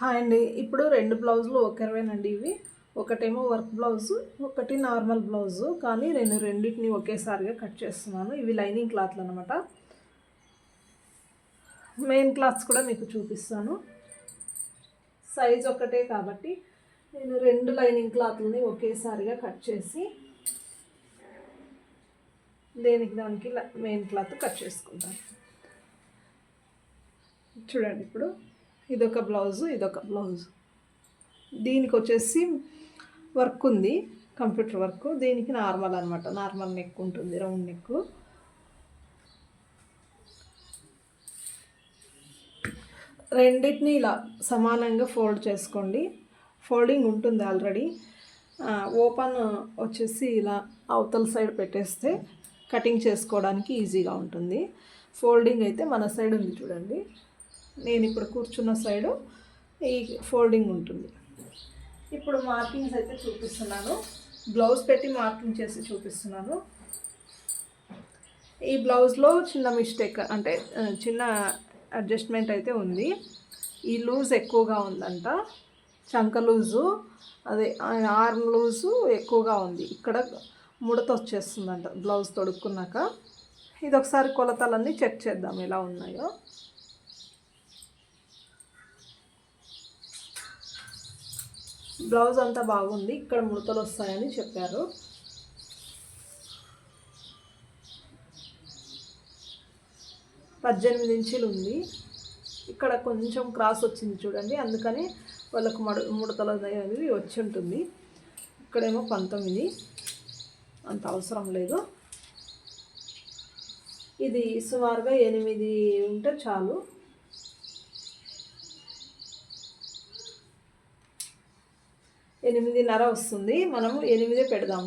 Hi అండి. ఇప్పుడు రెండు బ్లౌజులు ఒకరివేనండి ఇవి. ఒకటేమో వర్క్ బ్లౌజు ఒకటి నార్మల్ బ్లౌజు. కానీ నేను రెండింటిని ఒకేసారిగా కట్ చేస్తున్నాను. ఇవి లైనింగ్ క్లాత్లు అనమాట మెయిన్ క్లాత్స్ కూడా మీకు చూపిస్తాను. సైజ్ ఒకటే కాబట్టి నేను రెండు లైనింగ్ క్లాత్లని ఒకేసారిగా కట్ చేసి దేనికి దానికి మెయిన్ క్లాత్ కట్ చేసుకుంటాను. చూడండి ఇప్పుడు. ఇదొక బ్లౌజు ఇదొక బ్లౌజ్. దీనికి వచ్చేసి వర్క్ ఉంది కంప్యూటర్ వర్క్. దీనికి నార్మల్ అనమాట నార్మల్ నెక్ ఉంటుంది రౌండ్ నెక్ రెండింటిని ఇలా సమానంగా ఫోల్డ్ చేసుకోండి. ఫోల్డింగ్ ఉంటుంది ఆల్రెడీ. ఓపెన్ వచ్చేసి ఇలా అవతల సైడ్ పెట్టేస్తే కటింగ్ చేసుకోవడానికి ఈజీగా ఉంటుంది. ఫోల్డింగ్ అయితే మన సైడ్ ఉంది చూడండి. నేను ఇప్పుడు కూర్చున్న సైడు ఈ ఫోల్డింగ్ ఉంటుంది. ఇప్పుడు మార్కింగ్స్ అయితే చూపిస్తున్నాను. బ్లౌజ్ పెట్టి మార్కింగ్ చేసి చూపిస్తున్నాను. ఈ బ్లౌజ్లో చిన్న మిస్టేక్ అంటే చిన్న అడ్జస్ట్మెంట్ అయితే ఉంది. ఈ లూజ్ ఎక్కువగా ఉందంట. చంక లూజు అదే ఆర్మ్ లూజు ఎక్కువగా ఉంది. ఇక్కడ ముడత వచ్చేస్తుందంట బ్లౌజ్ తొడుక్కున్నాక. ఇది ఒకసారి కొలతలన్నీ చెక్ చేద్దాం ఎలా ఉన్నాయో. బ్లౌజ్ అంతా బాగుంది. ఇక్కడ ముడతలు వస్తాయని చెప్పారు. పద్దెనిమిది ఇంచులు ఉంది. ఇక్కడ కొంచెం క్రాస్ వచ్చింది చూడండి. అందుకని వాళ్ళకు మడు ముడతలు అనేది వచ్చి ఉంటుంది. ఇక్కడేమో పంతొమ్మిది. అంత అవసరం లేదు. ఇది సుమారుగా ఎనిమిది ఉంటే చాలు. ఎనిమిదిన్నర వస్తుంది. మనము ఎనిమిదే పెడదాం.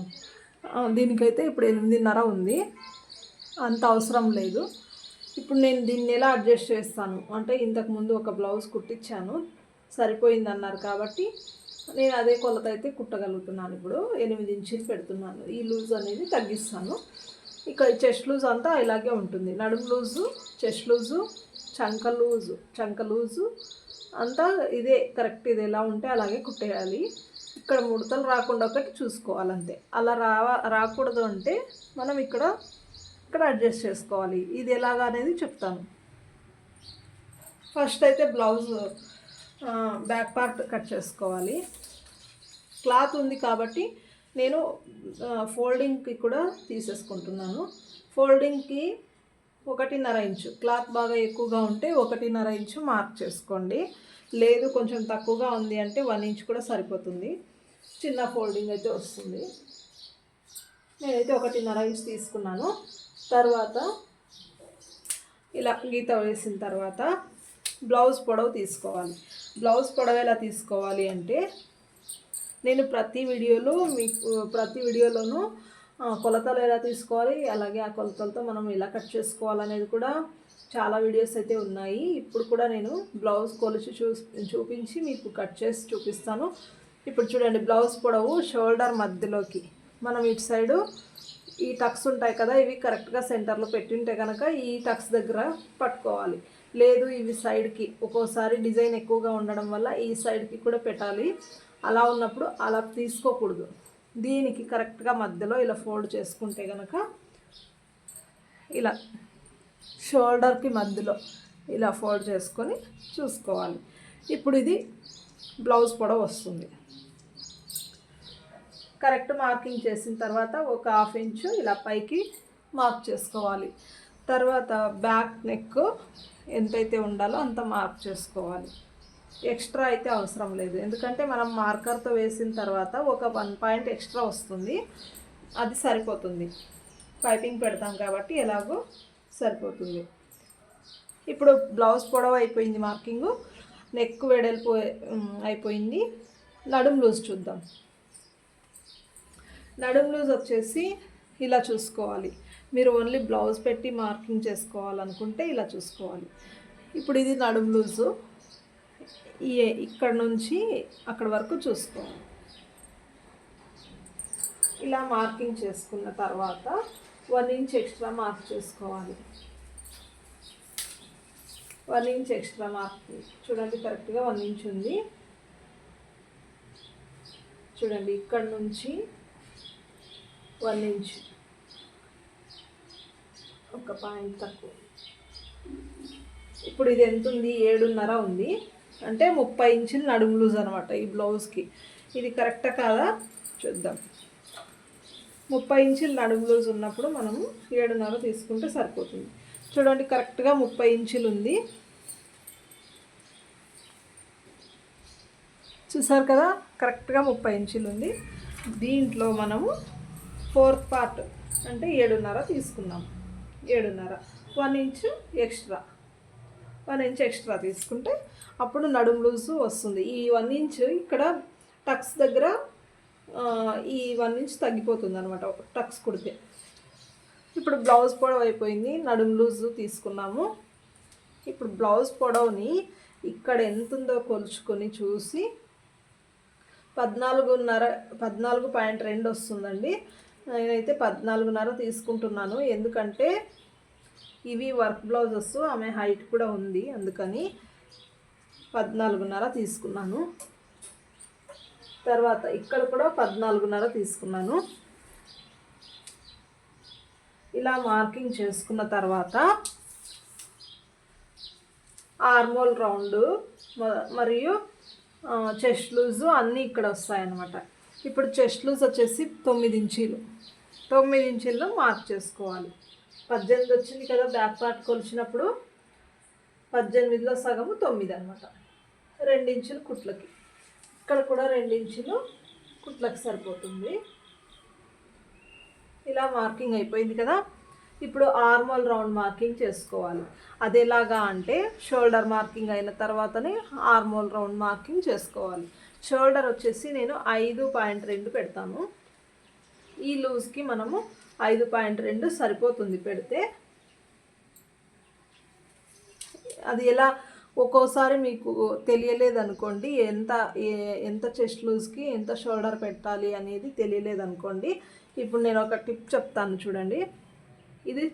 దీనికైతే ఇప్పుడు ఎనిమిదిన్నర ఉంది. అంత అవసరం లేదు. ఇప్పుడు నేను దీన్ని ఎలా అడ్జస్ట్ చేస్తాను? అంటే ఇంతకుముందు ఒక బ్లౌజ్ కుట్టించాను. సరిపోయింది అన్నారు కాబట్టి నేను అదే కొలత అయితే కుట్టగలుగుతున్నాను ఇప్పుడు. ఎనిమిది ఇంచులు పెడుతున్నాను. ఈ లూజ్ అనేది తగ్గిస్తాను. ఇక్కడ చెస్ట్ లూజ్ అంతా ఇలాగే ఉంటుంది. నడుము లూజు చెస్ట్ లూజు చంక లూజు చంక లూజు అంతా ఇదే కరెక్ట్ ఇది ఎలా ఉంటే అలాగే కుట్టేయాలి. ఇక్కడ ముడతలు రాకుండా ఒకటి చూసుకోవాలంతే. అలా రావా రాకూడదు అంటే మనం ఇక్కడ ఇక్కడ అడ్జస్ట్ చేసుకోవాలి. ఇది ఎలాగా అనేది చెప్తాను. ఫస్ట్ అయితే బ్లౌజ్ బ్యాక్ పార్ట్ కట్ చేసుకోవాలి. క్లాత్ ఉంది కాబట్టి నేను ఫోల్డింగ్కి కూడా తీసేసుకుంటున్నాను. ఫోల్డింగ్కి ఒకటిన్నర ఇంచు. క్లాత్ బాగా ఎక్కువగా ఉంటే ఒకటిన్నర ఇంచు మార్క్ చేసుకోండి. లేదు కొంచెం తక్కువగా ఉంది అంటే వన్ ఇంచ్ కూడా సరిపోతుంది. చిన్న ఫోల్డింగ్ అయితే వస్తుంది. నేనైతే ఒకటిన్నర ఇంచ్ తీసుకున్నాను. తర్వాత ఇలా గీత వేసిన తర్వాత బ్లౌజ్ పొడవు తీసుకోవాలి. బ్లౌజ్ పొడవు ఎలా తీసుకోవాలి అంటే నేను ప్రతి వీడియోలో మీకు ప్రతి వీడియోలోనూ కొలతలు ఎలా తీసుకోవాలి అలాగే ఆ కొలతలతో మనం ఎలా కట్ చేసుకోవాలనేది కూడా చాలా వీడియోస్ అయితే ఉన్నాయి. ఇప్పుడు కూడా నేను బ్లౌజ్ కొలిచి చూ చూపించి మీకు కట్ చేసి చూపిస్తాను. ఇప్పుడు చూడండి బ్లౌజ్ పొడవు షోల్డర్ మధ్యలోకి. మనం ఇటు సైడు ఈ టక్స్ ఉంటాయి కదా ఇవి కరెక్ట్గా సెంటర్లో పెట్టింటే కనుక ఈ టక్స్ దగ్గర పట్టుకోవాలి. లేదు ఇవి సైడ్కి ఒక్కోసారి డిజైన్ ఎక్కువగా ఉండడం వల్ల ఈ సైడ్కి కూడా పెట్టాలి. అలా ఉన్నప్పుడు అలా తీసుకోకూడదు. దీనికి కరెక్ట్గా మధ్యలో ఇలా ఫోల్డ్ చేసుకుంటే కనుక ఇలా షోల్డర్కి మధ్యలో ఇలా ఫోల్డ్ చేసుకొని చూసుకోవాలి. ఇప్పుడు ఇది బ్లౌజ్ పొడవ వస్తుంది. కరెక్ట్ మార్కింగ్ చేసిన తర్వాత ఒక హాఫ్ ఇంచు ఇలా పైకి మార్క్ చేసుకోవాలి. తర్వాత బ్యాక్ నెక్ ఎంతైతే ఉండాలో అంత మార్క్ చేసుకోవాలి. ఎక్స్ట్రా అయితే అవసరం లేదు. ఎందుకంటే మనం మార్కర్తో వేసిన తర్వాత ఒక వన్ పాయింట్ ఎక్స్ట్రా వస్తుంది. అది సరిపోతుంది. పైపింగ్ పెడతాం కాబట్టి ఎలాగో సరిపోతుంది. ఇప్పుడు బ్లౌజ్ పొడవు అయిపోయింది మార్కింగు. నెక్ వెడల్పు అయిపోయింది. నడుం లూజ్ చూద్దాం. నడుం లూజ్ వచ్చేసి ఇలా చూసుకోవాలి. మీరు ఓన్లీ బ్లౌజ్ పెట్టి మార్కింగ్ చేసుకోవాలనుకుంటే ఇలా చూసుకోవాలి. ఇప్పుడు ఇది నడుం లూజు. ఈ ఇక్కడ నుంచి అక్కడ వరకు చూసుకోవాలి. ఇలా మార్కింగ్ చేసుకున్న తర్వాత వన్ ఇంచ్ ఎక్స్ట్రా మార్క్ చేసుకోవాలి. వన్ ఇంచ్ ఎక్స్ట్రా మార్క్ చూడండి కరెక్ట్గా వన్ ఇంచ్ ఉంది. చూడండి ఇక్కడ నుంచి వన్ ఇంచ్ ఒక పాయింట్ తక్కువ. ఇప్పుడు ఇది ఎంత ఉంది? ఏడున్నర ఉంది. అంటే ముప్పై ఇంచులు నడుము లూజ్ అనమాట ఈ బ్లౌజ్కి. ఇది కరెక్టా కాదా? చూద్దాం. ముప్పై ఇంచులు నడుము లూజ్ ఉన్నప్పుడు మనము ఏడున్నర తీసుకుంటే సరిపోతుంది. చూడండి కరెక్ట్గా ముప్పై ఇంచులు ఉంది. చూసారు కదా? కరెక్ట్గా ముప్పై ఇంచులు ఉంది. దీంట్లో మనము ఫోర్త్ పార్ట్ అంటే ఏడున్నర తీసుకున్నాం ఏడున్నర. One inch extra. One inch extra తీసుకుంటే అప్పుడు నడుం లూజు వస్తుంది. ఈ వన్ ఇంచ్ ఇక్కడ టక్స్ దగ్గర ఈ వన్ ఇంచ్ తగ్గిపోతుంది అనమాట టక్స్ కుడితే. ఇప్పుడు బ్లౌజ్ పొడవు అయిపోయింది. నడుం లూజు తీసుకున్నాము. ఇప్పుడు బ్లౌజ్ పొడవుని ఇక్కడ ఎంత ఉందో కొలుచుకొని చూసి పద్నాలుగున్నర పద్నాలుగు పాయింట్ రెండు వస్తుందండి. నేనైతే పద్నాలుగున్నర తీసుకుంటున్నాను. ఎందుకంటే ఇవి వర్క్ బ్లౌజెస్ ఆమె హైట్ కూడా ఉంది. అందుకని పద్నాలుగున్నర తీసుకున్నాను. తర్వాత ఇక్కడ కూడా పద్నాలుగున్నర తీసుకున్నాను. ఇలా మార్కింగ్ చేసుకున్న తర్వాత ఆర్మోల్ రౌండ్ మరియు చెస్ట్ లూజు అన్నీ ఇక్కడ వస్తాయన్నమాట. ఇప్పుడు చెస్ట్ లూజ్ వచ్చేసి తొమ్మిది ఇంచీలు తొమ్మిది ఇంచుల్లో మార్క్ చేసుకోవాలి. పద్దెనిమిది వచ్చింది కదా బ్యాక్ పార్ట్ కొలిచినప్పుడు పద్దెనిమిదిలో సగము తొమ్మిది అనమాట రెండించులు కుట్లకి. ఇక్కడ కూడా రెండించులు కుట్లకి సరిపోతుంది. ఇలా మార్కింగ్ అయిపోయింది కదా. ఇప్పుడు ఆర్మల్ రౌండ్ మార్కింగ్ చేసుకోవాలి. అది ఎలాగా అంటే షోల్డర్ మార్కింగ్ అయిన తర్వాతనే ఆర్మోల్ రౌండ్ మార్కింగ్ చేసుకోవాలి. షోల్డర్ వచ్చేసి నేను ఐదు పాయింట్ రెండు పెడతాను. ఈ లూజ్కి మనము ఐదు పాయింట్ రెండు సరిపోతుంది పెడితే. అది ఎలా? ఒక్కోసారి మీకు తెలియలేదు అనుకోండి ఎంత ఎంత చెస్ట్ లూజ్కి ఎంత షోల్డర్ పెట్టాలి అనేది తెలియలేదు అనుకోండి ఇప్పుడు నేను ఒక టిప్ చెప్తాను చూడండి. ఇది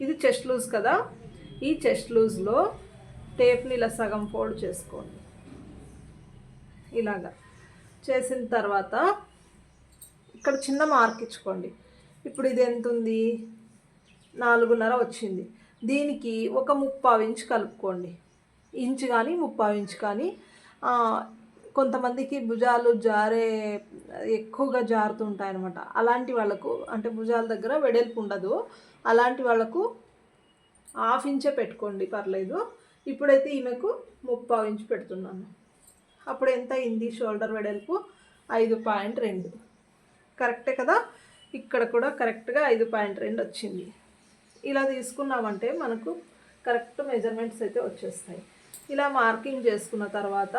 ఇది చెస్ట్ లూజ్ కదా? ఈ చెస్ట్ లూజ్లో టేప్ని ఇలా సగం ఫోల్డ్ చేసుకోండి. ఇలాగా. చేసిన తర్వాత ఇక్కడ చిన్న మార్క్ ఇచ్చుకోండి. ఇప్పుడు ఇది ఎంత ఉంది నాలుగున్నర వచ్చింది. దీనికి ఒక ముప్పావు ఇంచ్ కలుపుకోండి. ఇంచ్ కానీ ముప్పావు ఇంచ్ కానీ కొంతమందికి భుజాలు జారే ఎక్కువగా జారుతుంటాయి అనమాట అలాంటి వాళ్ళకు అంటే భుజాల దగ్గర వెడల్పు ఉండదు. అలాంటి వాళ్ళకు హాఫ్ ఇంచే పెట్టుకోండి పర్లేదు. ఇప్పుడైతే ఈమెకు ముప్పావు ఇంచ్ పెడుతున్నాను. అప్పుడు ఎంత అయింది? షోల్డర్ వెడల్పు? ఐదు పాయింట్ రెండు. కరెక్టే కదా? ఇక్కడ కూడా కరెక్ట్గా ఐదు పాయింట్ రెండు వచ్చింది. ఇలా తీసుకున్నామంటే మనకు కరెక్ట్ మెజర్మెంట్స్ అయితే వచ్చేస్తాయి. ఇలా మార్కింగ్ చేసుకున్న తర్వాత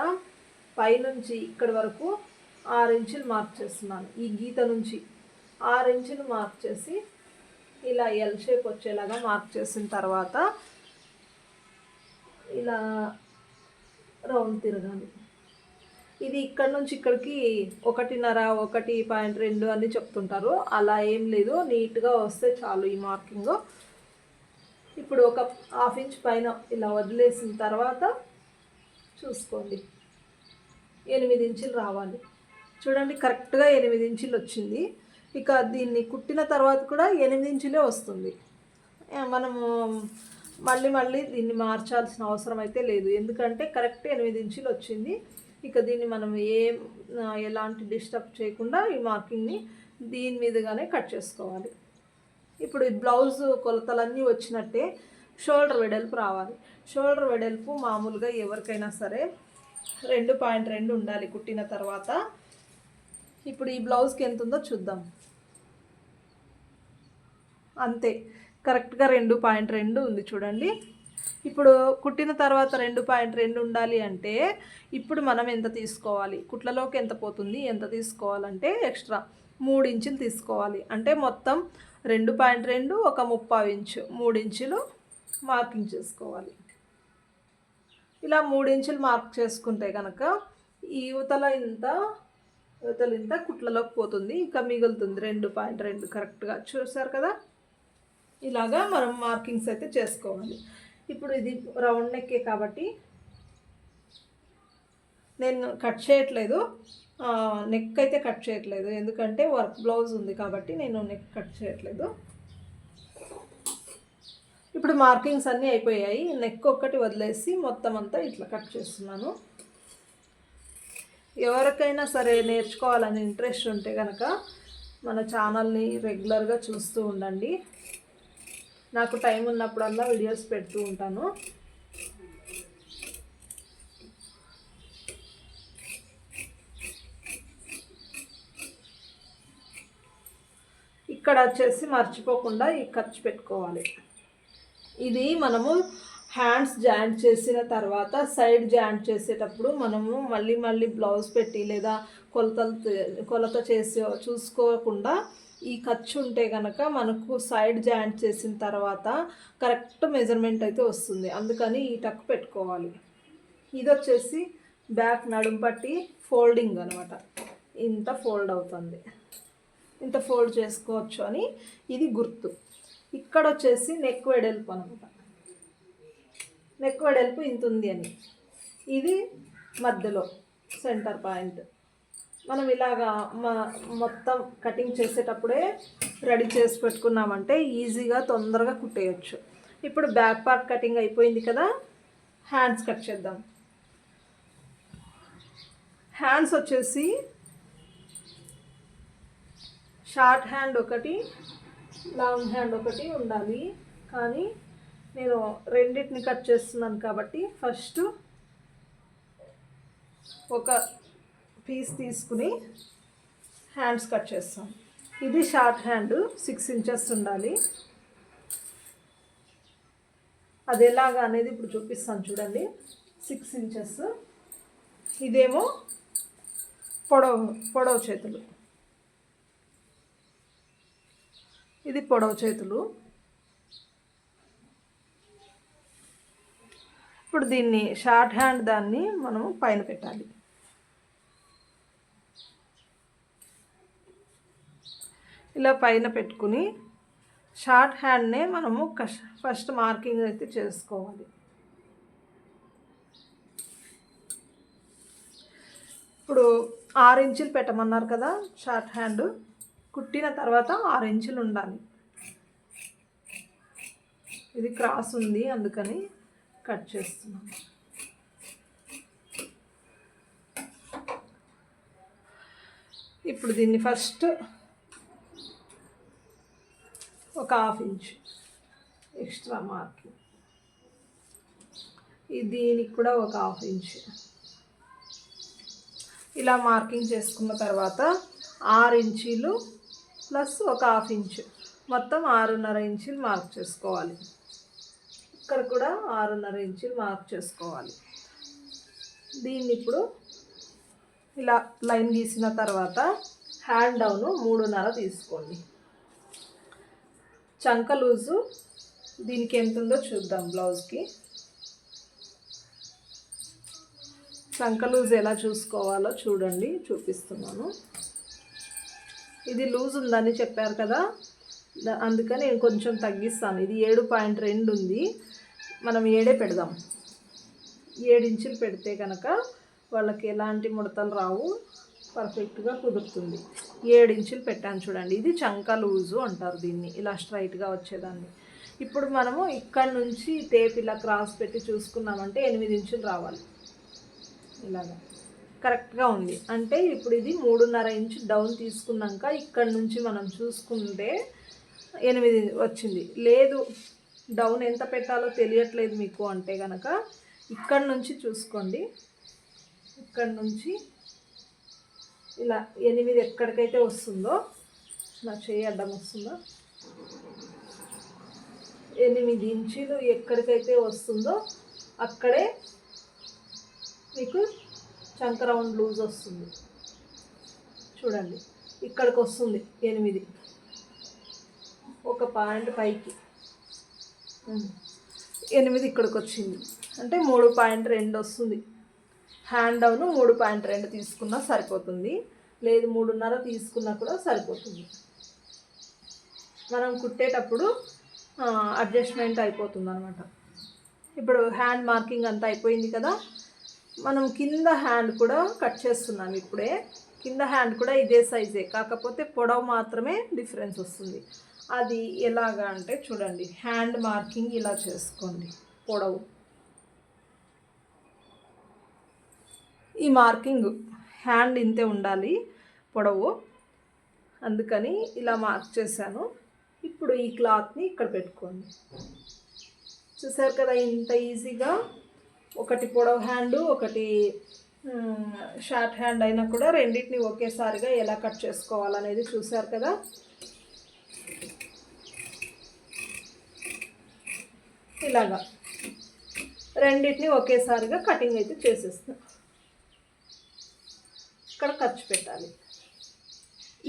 పైనుంచి ఇక్కడ వరకు ఆరు ఇంచులు మార్క్ చేస్తున్నాను. ఈ గీత నుంచి ఆరు ఇంచులు మార్క్ చేసి ఇలా ఎల్ షేప్ వచ్చేలాగా మార్క్ చేసిన తర్వాత ఇలా రౌండ్ తిరగాలి. ఇది ఇక్కడ నుంచి ఇక్కడికి ఒకటిన్నర ఒకటి పాయింట్ రెండు అని చెప్తుంటారు. అలా ఏం లేదు నీట్గా వస్తే చాలు ఈ మార్కింగ్. ఇప్పుడు ఒక హాఫ్ ఇంచ్ పైన ఇలా వదిలేసిన తర్వాత చూసుకోండి. ఎనిమిది ఇంచులు రావాలి. చూడండి కరెక్ట్గా ఎనిమిది ఇంచులు వచ్చింది. ఇక దీన్ని కుట్టిన తర్వాత కూడా ఎనిమిది ఇంచులే వస్తుంది. మనము మళ్ళీ మళ్ళీ దీన్ని మార్చాల్సిన అవసరం అయితే లేదు. ఎందుకంటే కరెక్ట్ ఎనిమిది ఇంచులు వచ్చింది. ఇక దీన్ని మనం ఏం ఎలాంటి డిస్టర్బ్ చేయకుండా ఈ మార్కింగ్ని దీని మీదుగానే కట్ చేసుకోవాలి. ఇప్పుడు ఈ బ్లౌజ్ కొలతలన్నీ వచ్చినట్టే షోల్డర్ వెడల్పు రావాలి. షోల్డర్ వెడల్పు మామూలుగా ఎవరికైనా సరే రెండు పాయింట్ రెండు ఉండాలి కుట్టిన తర్వాత. ఇప్పుడు ఈ బ్లౌజ్కి ఎంత ఉందో చూద్దాం. అంతే. కరెక్ట్గా రెండు పాయింట్ రెండు ఉంది చూడండి. ఇప్పుడు కుట్టిన తర్వాత రెండు పాయింట్ రెండు ఉండాలి అంటే ఇప్పుడు మనం ఎంత తీసుకోవాలి? కుట్లలోకి ఎంత పోతుంది? ఎంత తీసుకోవాలంటే ఎక్స్ట్రా మూడు ఇంచులు తీసుకోవాలి. అంటే మొత్తం రెండు పాయింట్ రెండు ఒక ముప్పావు ఇంచు మూడు ఇంచులు మార్కింగ్ చేసుకోవాలి. ఇలా మూడు ఇంచులు మార్క్ చేసుకుంటే కనుక ఈ యువతల ఇంత యువతల ఇంత కుట్లలోకి పోతుంది. ఇంకా మిగులుతుంది రెండు పాయింట్ రెండు. కరెక్ట్గా చూసారు కదా? ఇలాగా మనం మార్కింగ్స్ అయితే చేసుకోవాలి. ఇప్పుడు ఇది రౌండ్ నెక్కే కాబట్టి నేను కట్ చేయట్లేదు. నెక్ అయితే కట్ చేయట్లేదు. ఎందుకంటే వర్క్ బ్లౌజ్ ఉంది కాబట్టి నేను నెక్ కట్ చేయట్లేదు. ఇప్పుడు మార్కింగ్స్ అన్నీ అయిపోయాయి. నెక్ ఒక్కటి వదిలేసి మొత్తం అంతా ఇట్లా కట్ చేస్తున్నాను. ఎవరికైనా సరే నేర్చుకోవాలని ఇంట్రెస్ట్ ఉంటే కనుక మన ఛానల్ని రెగ్యులర్గా చూస్తూ ఉండండి. నాకు టైం ఉన్నప్పుడల్లా వీడియోస్ పెడుతూ ఉంటాను. ఇక్కడ వచ్చేసి మర్చిపోకుండా ఈ ఖర్చు పెట్టుకోవాలి. ఇది మనము హ్యాండ్స్ జాయింట్ చేసిన తర్వాత సైడ్ జాయింట్ చేసేటప్పుడు మనము మళ్ళీ మళ్ళీ బ్లౌజ్ పెట్టి లేదా కొలతలు కొలత చేసి చూసుకోకుండా ఈ ఖర్చు ఉంటే కనుక మనకు సైడ్ జాయింట్ చేసిన తర్వాత కరెక్ట్ మెజర్మెంట్ అయితే వస్తుంది. అందుకని ఈ టక్ పెట్టుకోవాలి. ఇది వచ్చేసి బ్యాక్ నడుము పట్టి ఫోల్డింగ్ అనమాట. ఇంత ఫోల్డ్ అవుతుంది. ఇంత ఫోల్డ్ చేసుకోవచ్చు అని ఇది గుర్తు. ఇక్కడ వచ్చేసి నెక్ వెడల్పు అనమాట. నెక్ వెడల్పు ఇంత ఉంది అని. ఇది మధ్యలో సెంటర్ పాయింట్. మనం ఇలాగా మొత్తం కటింగ్ చేసేటప్పుడే రెడీ చేసి పెట్టుకున్నామంటే ఈజీగా తొందరగా కుట్టేయచ్చు. ఇప్పుడు బ్యాక్ పార్ట్ కటింగ్ అయిపోయింది కదా హ్యాండ్స్ కట్ చేద్దాం. హ్యాండ్స్ వచ్చేసి షార్ట్ హ్యాండ్ ఒకటి లాంగ్ హ్యాండ్ ఒకటి ఉండాలి. కానీ నేను రెండింటిని కట్ చేస్తున్నాను కాబట్టి ఫస్ట్ ఒక పీస్ తీసుకుని హ్యాండ్స్ కట్ చేస్తాం. ఇది షార్ట్ హ్యాండ్ సిక్స్ ఇంచెస్ ఉండాలి. అది ఎలాగా అనేది ఇప్పుడు చూపిస్తాను చూడండి. సిక్స్ ఇంచెస్ ఇదేమో పొడవు పొడవు చేతులు. ఇది పొడవు చేతులు. ఇప్పుడు దీన్ని షార్ట్ హ్యాండ్ దాన్ని మనము పైన పెట్టాలి. ఇలా పైన పెట్టుకుని షార్ట్ హ్యాండ్నే మనము ఫస్ట్ మార్కింగ్ అయితే చేసుకోవాలి. ఇప్పుడు ఆరు ఇంచులు పెట్టమన్నారు కదా షార్ట్ హ్యాండ్. కుట్టిన తర్వాత ఆరు ఇంచులు ఉండాలి. ఇది క్రాస్ ఉంది అందుకని కట్ చేస్తున్నాను. ఇప్పుడు దీన్ని ఫస్ట్ ఒక హాఫ్ ఇంచ్ ఎక్స్ట్రా మార్కింగ్ దీనికి కూడా ఒక హాఫ్ ఇంచ్. ఇలా మార్కింగ్ చేసుకున్న తర్వాత ఆరు ఇంచీలు ప్లస్ ఒక హాఫ్ ఇంచ్. మొత్తం ఆరున్నర ఇంచులు మార్క్ చేసుకోవాలి. ఇక్కడ కూడా ఆరున్నర ఇంచులు మార్క్ చేసుకోవాలి. దీన్ని ఇప్పుడు ఇలా లైన్ గీసిన తర్వాత హ్యాండ్ డౌన్ మూడున్నర తీసుకోండి. చంక లూజు దీనికి ఎంత ఉందో చూద్దాం బ్లౌజ్కి. చంక లూజ్ ఎలా చూసుకోవాలో చూడండి చూపిస్తున్నాను. ఇది లూజ్ ఉందని చెప్పారు కదా అందుకని నేను కొంచెం తగ్గిస్తాను. ఇది ఏడు పాయింట్ రెండు ఉంది. మనం ఏడే పెడదాం. ఏడించులు పెడితే కనుక వాళ్ళకి ఎలాంటి ముడతలు రావు పర్ఫెక్ట్గా కుదురుతుంది. ఏడు ఇంచులు పెట్టాను చూడండి. ఇది చంక లూజు అంటారు దీన్ని. ఇలా స్ట్రైట్గా వచ్చేదాన్ని. ఇప్పుడు మనము ఇక్కడ నుంచి టేప్ ఇలా క్రాస్ పెట్టి చూసుకున్నామంటే ఎనిమిది ఇంచులు రావాలి. ఇలాగా. కరెక్ట్గా ఉంది. అంటే ఇప్పుడు ఇది మూడున్నర ఇంచు డౌన్ తీసుకున్నాక ఇక్కడ నుంచి మనం చూసుకుంటే ఎనిమిది వచ్చింది. లేదు డౌన్ ఎంత పెట్టాలో తెలియట్లేదు మీకు అంటే కనుక ఇక్కడ నుంచి చూసుకోండి. ఇక్కడ నుంచి ఇలా ఎనిమిది ఎక్కడికైతే వస్తుందో నా చేయి అడ్డం వస్తుందో ఎనిమిది ఇంచులు ఎక్కడికైతే వస్తుందో అక్కడే మీకు చంక రౌండ్ లూజ్ వస్తుంది. చూడండి ఇక్కడికి వస్తుంది ఎనిమిది. ఒక పాయింట్ పైకి. ఎనిమిది ఇక్కడికి వచ్చింది అంటే మూడు పాయింట్ రెండు వస్తుంది. హ్యాండ్ డౌన్ మూడు పాయింట్ రెండు తీసుకున్నా సరిపోతుంది. లేదు మూడున్నర తీసుకున్నా కూడా సరిపోతుంది. మనం కుట్టేటప్పుడు అడ్జస్ట్మెంట్ అయిపోతుంది అనమాట ఇప్పుడు హ్యాండ్ మార్కింగ్ అంతా అయిపోయింది కదా మనం కింద హ్యాండ్ కూడా కట్ చేస్తున్నాం ఇప్పుడే. కింద హ్యాండ్ కూడా ఇదే సైజే కాకపోతే పొడవు మాత్రమే డిఫరెన్స్ వస్తుంది. అది ఎలాగా అంటే చూడండి హ్యాండ్ మార్కింగ్ ఇలా చేసుకోండి పొడవు. ఈ మార్కింగ్ హ్యాండ్ ఇంతే ఉండాలి పొడవు. అందుకని ఇలా మార్క్ చేశాను. ఇప్పుడు ఈ క్లాత్ని ఇక్కడ పెట్టుకోండి. చూసారు కదా ఇంత ఈజీగా. ఒకటి పొడవు హ్యాండ్ ఒకటి షార్ట్ హ్యాండ్ అయినా కూడా రెండింటిని ఒకేసారిగా ఎలా కట్ చేసుకోవాలనేది చూసారు కదా. ఇలాగా. రెండింటిని ఒకేసారిగా కటింగ్ అయితే చేసేస్తాను ఇక్కడ ఖర్చు పెట్టాలి?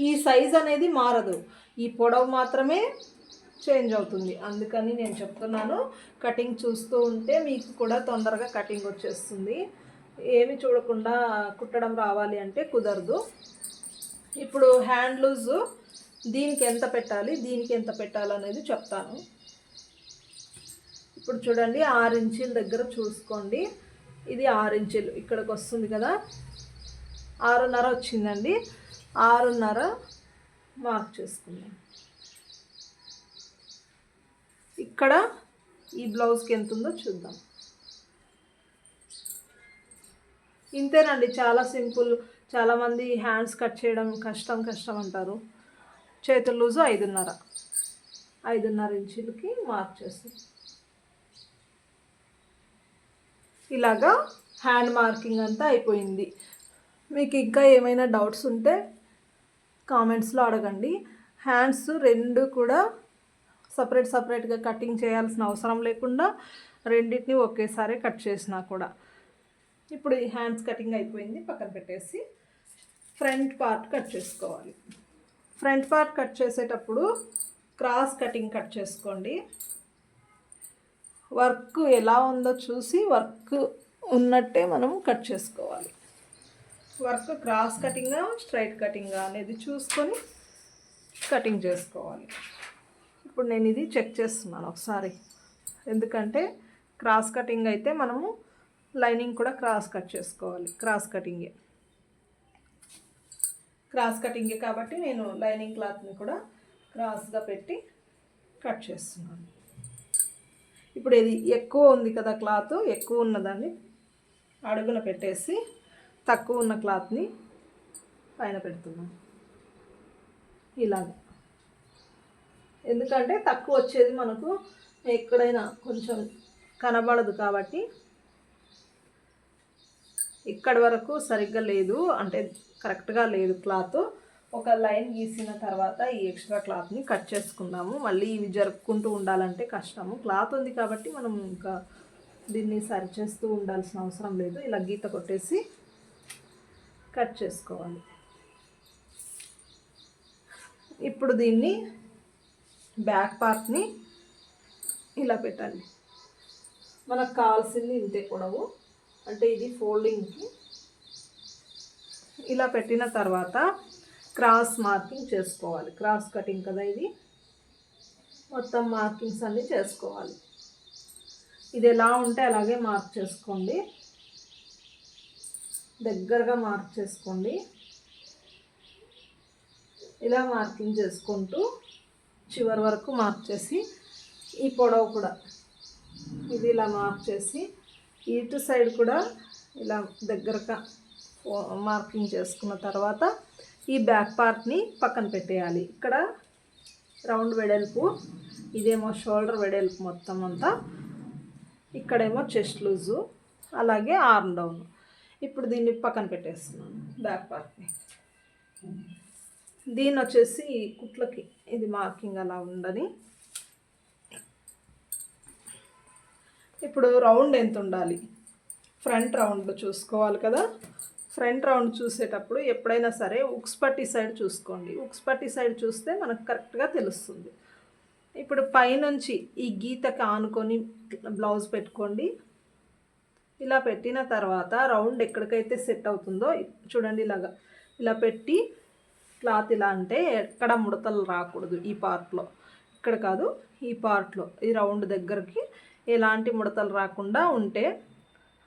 ఈ సైజ్ అనేది మారదు. ఈ పొడవు మాత్రమే చేంజ్ అవుతుంది. అందుకని నేను చెప్తున్నాను కటింగ్ చూస్తూ ఉంటే మీకు కూడా తొందరగా కటింగ్ వచ్చేస్తుంది. ఏమి చూడకుండా కుట్టడం రావాలి అంటే కుదరదు. ఇప్పుడు హ్యాండ్ లూజ్ దీనికి ఎంత పెట్టాలి దీనికి ఎంత పెట్టాలి అనేది చెప్తాను. ఇప్పుడు చూడండి ఆరు ఇంచీల దగ్గర చూసుకోండి. ఇది ఆరు ఇంచీలు. ఇక్కడికి వస్తుంది కదా. ఆరున్నర వచ్చిందండి. ఆరున్నర మార్క్ చేసుకుందాం. ఇక్కడ ఈ బ్లౌజ్కి ఎంత ఉందో చూద్దాం. ఇంతేనండి చాలా సింపుల్. చాలామంది హ్యాండ్స్ కట్ చేయడం కష్టం కష్టం అంటారు. చేతులు లూజు ఐదున్నర. ఐదున్నర ఇంచులకి మార్క్ చేస్తాం. ఇలాగా హ్యాండ్ మార్కింగ్ అంతా అయిపోయింది. మీకు ఇంకా ఏమైనా డౌట్స్ ఉంటే కామెంట్స్లో అడగండి. హ్యాండ్స్ రెండు కూడా సపరేట్ సపరేట్గా కటింగ్ చేయాల్సిన అవసరం లేకుండా రెండింటిని ఒకేసారి కట్ చేసినా కూడా. ఇప్పుడు ఈ హ్యాండ్స్ కటింగ్ అయిపోయింది పక్కన పెట్టేసి ఫ్రంట్ పార్ట్ కట్ చేసుకోవాలి. ఫ్రంట్ పార్ట్ కట్ చేసేటప్పుడు క్రాస్ కటింగ్ కట్ చేసుకోండి. వర్క్ ఎలా ఉందో చూసి వర్క్ ఉన్నట్టే మనం కట్ చేసుకోవాలి. వర్క్ క్రాస్ కటింగా స్ట్రైట్ కటింగా అనేది చూసుకొని కటింగ్ చేసుకోవాలి. ఇప్పుడు నేను ఇది చెక్ చేస్తున్నాను ఒకసారి. ఎందుకంటే క్రాస్ కటింగ్ అయితే మనము లైనింగ్ కూడా క్రాస్ కట్ చేసుకోవాలి క్రాస్ కటింగే. క్రాస్ కటింగే కాబట్టి నేను లైనింగ్ క్లాత్ని కూడా క్రాస్గా పెట్టి కట్ చేస్తున్నాను. ఇప్పుడు ఇది ఎక్కువ ఉంది కదా క్లాత్ ఎక్కువ ఉన్నదాన్ని అడుగున పెట్టేసి తక్కువ ఉన్న క్లాత్ని పైన పెడుతున్నాను ఇలాగ. ఎందుకంటే తక్కువ వచ్చేది మనకు ఎక్కడైనా కొంచెం కనబడదు కాబట్టి ఇక్కడ వరకు సరిగ్గా లేదు అంటే కరెక్ట్గా లేదు క్లాత్. ఒక లైన్ గీసిన తర్వాత ఈ ఎక్స్ట్రా క్లాత్ని కట్ చేసుకుందాము. మళ్ళీ ఇవి జరుపుకుంటూ ఉండాలంటే కష్టము. క్లాత్ ఉంది కాబట్టి మనం ఇంకా దీన్ని సరి చేస్తూ ఉండాల్సిన అవసరం లేదు. ఇలా గీత కొట్టేసి కట్ చేసుకోవాలి. ఇప్పుడు దీన్ని బ్యాక్ పార్ట్ని ఇలా పెట్టాలి. మనకు కావాల్సింది ఇంతే పొడవు. అంటే ఇది ఫోల్డింగ్కి. ఇలా పెట్టిన తర్వాత క్రాస్ మార్కింగ్ చేసుకోవాలి. క్రాస్ కటింగ్ కదా ఇది. మొత్తం మార్కింగ్స్ అన్నీ చేసుకోవాలి. ఇది ఎలా ఉంటే అలాగే మార్క్ చేసుకోండి. దగ్గరగా మార్క్ చేసుకోండి. ఇలా మార్కింగ్ చేసుకుంటూ చివరి వరకు మార్క్ చేసి ఈ పొడవు కూడా ఇది ఇలా మార్క్ చేసి ఇటు సైడ్ కూడా ఇలా దగ్గరగా మార్కింగ్ చేసుకున్న తర్వాత ఈ బ్యాక్ పార్ట్ని పక్కన పెట్టేయాలి. ఇక్కడ రౌండ్ వెడల్పు ఇదేమో షోల్డర్ వెడల్పు మొత్తం అంతా. ఇక్కడేమో చెస్ట్ లూజు అలాగే ఆర్మ్ డౌన్. ఇప్పుడు దీన్ని పక్కన పెట్టేస్తున్నాను బ్యాక్ పార్ట్ని దీన్ని వచ్చేసి కుట్లకి ఇది మార్కింగ్ అలా ఉండని ఇప్పుడు రౌండ్ ఎంత ఉండాలి? ఫ్రంట్ రౌండ్ చూసుకోవాలి కదా. ఫ్రంట్ రౌండ్ చూసేటప్పుడు ఎప్పుడైనా సరే ఉక్స్ పట్టి సైడ్ చూసుకోండి. ఉక్స్ పట్టి సైడ్ చూస్తే మనకు కరెక్ట్గా తెలుస్తుంది. ఇప్పుడు పైనుంచి ఈ గీతకి ఆనుకొని బ్లౌజ్ పెట్టుకోండి. ఇలా పెట్టిన తర్వాత రౌండ్ ఎక్కడికైతే సెట్ అవుతుందో చూడండి ఇలాగా. ఇలా పెట్టి క్లాత్ ఇలా అంటే ఎక్కడ ముడతలు రాకూడదు ఈ పార్ట్లో. ఇక్కడ కాదు ఈ పార్ట్లో ఈ రౌండ్ దగ్గరికి ఎలాంటి ముడతలు రాకుండా ఉంటే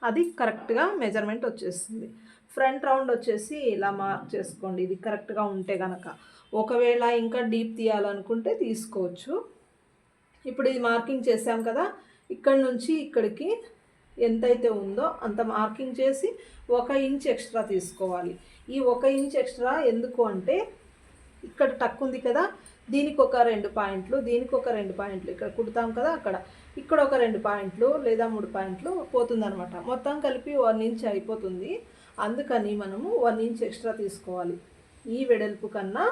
అది కరెక్ట్గా మెజర్మెంట్ వచ్చేస్తుంది. ఫ్రంట్ రౌండ్ వచ్చేసి ఇలా మార్క్ చేసుకోండి. ఇది కరెక్ట్గా ఉంటే కనుక ఒకవేళ ఇంకా డీప్ తీయాలనుకుంటే తీసుకోవచ్చు. ఇప్పుడు ఇది మార్కింగ్ చేసాం కదా ఇక్కడ నుంచి ఇక్కడికి ఎంతైతే ఉందో అంత మార్కింగ్ చేసి ఒక ఇంచ్ ఎక్స్ట్రా తీసుకోవాలి. ఈ ఒక ఇంచ్ ఎక్స్ట్రా ఎందుకు అంటే ఇక్కడ టక్ ఉంది కదా దీనికి ఒక రెండు పాయింట్లు దీనికి ఒక రెండు పాయింట్లు ఇక్కడ కుడతాం కదా అక్కడ. ఇక్కడ ఒక రెండు పాయింట్లు లేదా మూడు పాయింట్లు పోతుందనమాట మొత్తం కలిపి వన్ ఇంచ్ అయిపోతుంది. అందుకని మనము వన్ ఇంచ్ ఎక్స్ట్రా తీసుకోవాలి. ఈ వెడల్పు కన్నా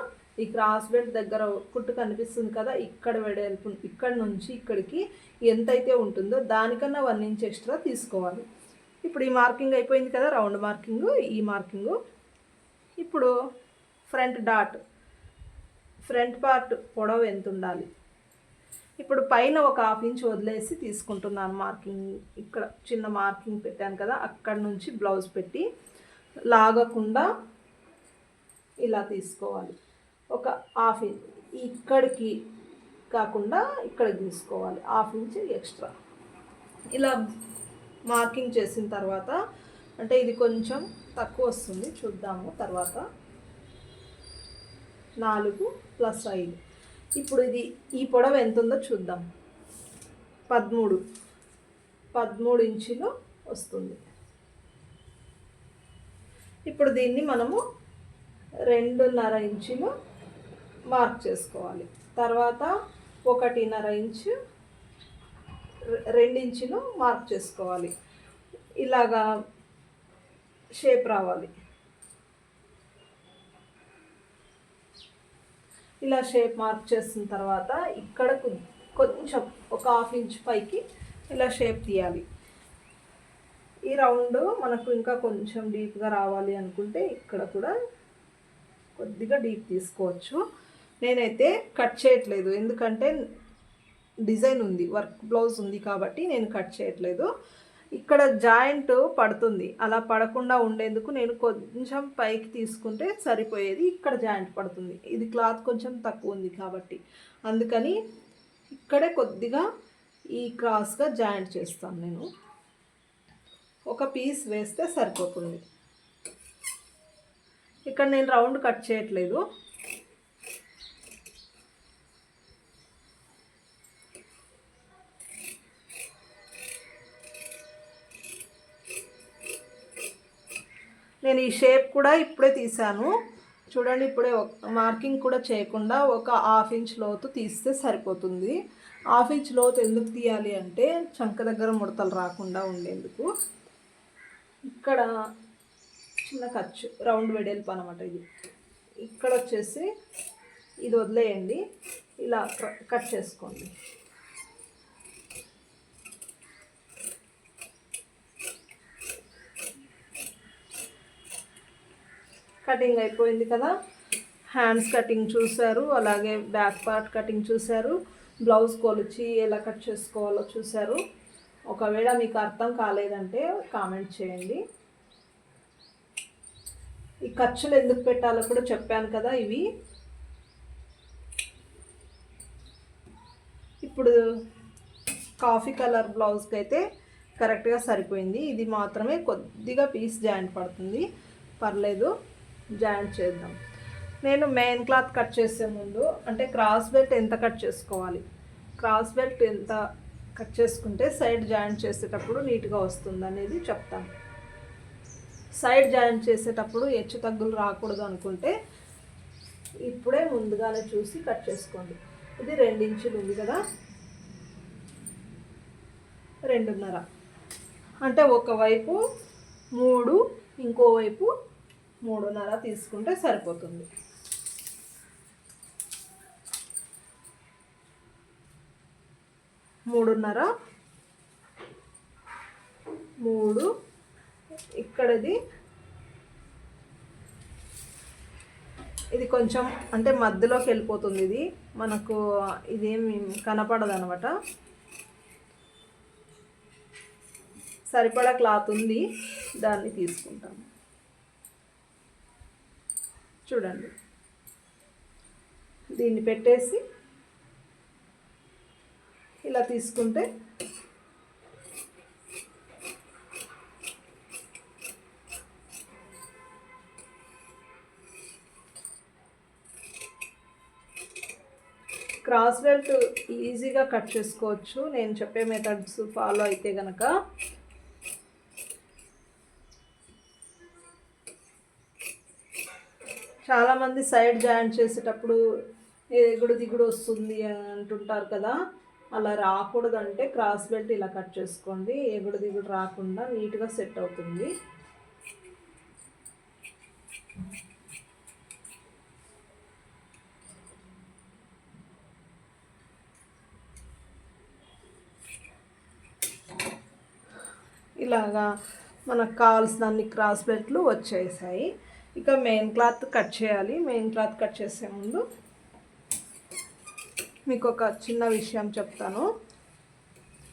ఈ క్రాస్ బెల్ట్ దగ్గర కుట్టు కనిపిస్తుంది కదా ఇక్కడ వెడల్పు ఇక్కడ నుంచి ఇక్కడికి ఎంతైతే ఉంటుందో దానికన్నా వన్ ఇంచ్ ఎక్స్ట్రా తీసుకోవాలి. ఇప్పుడు ఈ మార్కింగ్ అయిపోయింది కదా రౌండ్ మార్కింగ్ ఈ మార్కింగు. ఇప్పుడు ఫ్రంట్ డాట్ ఫ్రంట్ పార్ట్ పొడవు ఎంత ఉండాలి? ఇప్పుడు పైన ఒక హాఫ్ ఇంచ్ వదిలేసి తీసుకుంటున్నాను మార్కింగ్ ఇక్కడ చిన్న మార్కింగ్ పెట్టాను కదా అక్కడ నుంచి బ్లౌజ్ పెట్టి లాగకుండా ఇలా తీసుకోవాలి. ఒక హాఫ్ ఇంచ్ ఇక్కడికి కాకుండా ఇక్కడికి తీసుకోవాలి. Half inch extra. ఇలా మార్కింగ్ చేసిన తర్వాత అంటే ఇది కొంచెం తక్కువ వస్తుంది చూద్దాము తర్వాత. నాలుగు ప్లస్ ఐదు. ఇప్పుడు ఇది ఈ పొడవు ఎంత ఉందో చూద్దాం. పదమూడు. పదమూడు ఇంచులు వస్తుంది. ఇప్పుడు దీన్ని మనము రెండున్నర ఇంచులు మార్క్ చేసుకోవాలి. తర్వాత ఒకటిన్నర ఇంచు రెండించులు మార్క్ చేసుకోవాలి. ఇలాగా షేప్ రావాలి. ఇలా షేప్ మార్క్ చేసిన తర్వాత ఇక్కడ కొంచెం ఒక హాఫ్ ఇంచ్ పైకి ఇలా షేప్ తీయాలి. ఈ రౌండ్ మనకు ఇంకా కొంచెం డీప్గా రావాలి అనుకుంటే ఇక్కడ కూడా కొద్దిగా డీప్ తీసుకోవచ్చు. నేనైతే కట్ చేయట్లేదు. ఎందుకంటే డిజైన్ ఉంది వర్క్ బ్లౌజ్ ఉంది కాబట్టి నేను కట్ చేయట్లేదు. ఇక్కడ జాయింట్ పడుతుంది. అలా పడకుండా ఉండేందుకు నేను కొంచెం పైకి తీసుకుంటే సరిపోయేది. ఇక్కడ జాయింట్ పడుతుంది. ఇది క్లాత్ కొంచెం తక్కువ ఉంది కాబట్టి. అందుకని ఇక్కడే కొద్దిగా ఈ క్రాస్గా జాయింట్ చేస్తాను నేను. ఒక పీస్ వేస్తే సరిపోతుంది. ఇక్కడ నేను రౌండ్ కట్ చేయట్లేదు. నేను ఈ షేప్ కూడా ఇప్పుడే తీసాను చూడండి ఇప్పుడే మార్కింగ్ కూడా చేయకుండా ఒక హాఫ్ ఇంచ్ లోతు తీస్తే సరిపోతుంది. హాఫ్ ఇంచ్ లోతు ఎందుకు తీయాలి అంటే చంక దగ్గర ముడతలు రాకుండా ఉండేందుకు. ఇక్కడ చిన్న ఖర్చు రౌండ్ వెడల్పు అనమాట ఇది. ఇక్కడ వచ్చేసి ఇది వదిలేయండి. ఇలా కట్ చేసుకోండి. కటింగ్ అయిపోయింది కదా. హ్యాండ్స్ కటింగ్ చూశారు అలాగే బ్యాక్ పార్ట్ కటింగ్ చూశారు. బ్లౌజ్ కొలిచి ఎలా కట్ చేసుకోవాలో చూశారు. ఒకవేళ మీకు అర్థం కాలేదంటే కామెంట్ చేయండి. ఈ ఖర్చులు ఎందుకు పెట్టాలో కూడా చెప్పాను కదా ఇవి. ఇప్పుడు కాఫీ కలర్ బ్లౌజ్కి అయితే కరెక్ట్గా సరిపోయింది. ఇది మాత్రమే కొద్దిగా పీస్ జాయింట్ పడుతుంది. పర్లేదు. జాయింట్ చేద్దాం. నేను మెయిన్ క్లాత్ కట్ చేసే ముందు అంటే క్రాస్ బెల్ట్ ఎంత కట్ చేసుకోవాలి? క్రాస్ బెల్ట్ ఎంత కట్ చేసుకుంటే సైడ్ జాయింట్ చేసేటప్పుడు నీట్గా వస్తుంది అనేది చెప్తాను. సైడ్ జాయింట్ చేసేటప్పుడు హెచ్చు తగ్గులు రాకూడదు అనుకుంటే ఇప్పుడే ముందుగానే చూసి కట్ చేసుకోండి. ఇది రెండు ఇంచులు ఉంది కదా? రెండున్నర. అంటే ఒకవైపు మూడు ఇంకోవైపు మూడున్నర తీసుకుంటే సరిపోతుంది. మూడున్నర మూడు ఇక్కడది ఇది కొంచెం అంటే మధ్యలోకి వెళ్ళిపోతుంది ఇది. మనకు ఇదేమి కనపడదు అనమాట సరిపడా క్లాత్ ఉంది దాన్ని తీసుకుంటాము. చూడండి. దీన్ని పెట్టేసి ఇలా తీసుకుంటే క్రాస్ బెల్ట్ ఈజీగా కట్ చేసుకోవచ్చు. నేను చెప్పే మెథడ్స్ ఫాలో అయితే కనుక చాలామంది సైడ్ జాయింట్ చేసేటప్పుడు ఎగుడు దిగుడు వస్తుంది అని అంటుంటారు కదా అలా రాకూడదంటే క్రాస్ బెల్ట్ ఇలా కట్ చేసుకోండి ఎగుడు దిగుడు రాకుండా నీట్గా సెట్ అవుతుంది. ఇలాగా మనకు కావాల్సిన అన్ని క్రాస్ బెల్ట్లు వచ్చేసాయి. ఇక మెయిన్ క్లాత్ కట్ చేయాలి. మెయిన్ క్లాత్ కట్ చేసే ముందు మీకు ఒక చిన్న విషయం చెప్తాను.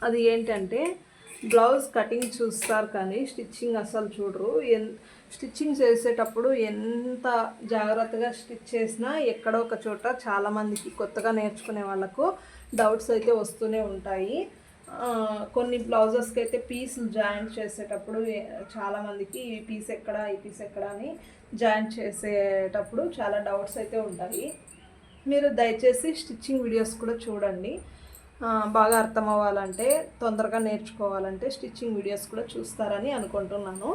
అది ఏంటంటే బ్లౌజ్ కటింగ్ చూస్తారు కానీ స్టిచ్చింగ్ అసలు చూడరు. ఎన్ స్టిచ్చింగ్ చేసేటప్పుడు ఎంత జాగ్రత్తగా స్టిచ్ చేసినా ఎక్కడో ఒక చోట చాలామందికి కొత్తగా నేర్చుకునే వాళ్ళకు డౌట్స్ అయితే వస్తూనే ఉంటాయి. కొన్ని బ్లౌజెస్కి అయితే పీసులు జాయింట్ చేసేటప్పుడు చాలామందికి ఈ పీస్ ఎక్కడ ఈ పీస్ ఎక్కడ అని జాయింట్ చేసేటప్పుడు చాలా డౌట్స్ అయితే ఉంటాయి. మీరు దయచేసి స్టిచ్చింగ్ వీడియోస్ కూడా చూడండి. బాగా అర్థం అవ్వాలంటే తొందరగా నేర్చుకోవాలంటే స్టిచ్చింగ్ వీడియోస్ కూడా చూస్తారని అనుకుంటున్నాను.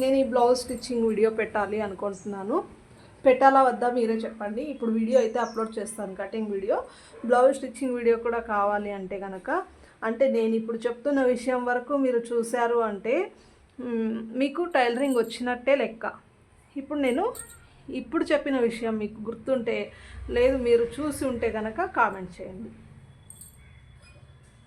నేను ఈ బ్లౌజ్ స్టిచ్చింగ్ వీడియో పెట్టాలి అనుకుంటున్నాను. పెట్టాలా వద్దా మీరే చెప్పండి. ఇప్పుడు వీడియో అయితే అప్లోడ్ చేస్తాను cutting video. Blouse stitching video కూడా కావాలి అంటే కనుక అంటే నేను ఇప్పుడు చెప్తున్న విషయం వరకు మీరు చూశారు అంటే మీకు టైలరింగ్ వచ్చినట్టే లెక్క. ఇప్పుడు నేను ఇప్పుడు చెప్పిన విషయం మీకు గుర్తుంటే లేదు మీరు చూసి ఉంటే కనుక కామెంట్ చేయండి.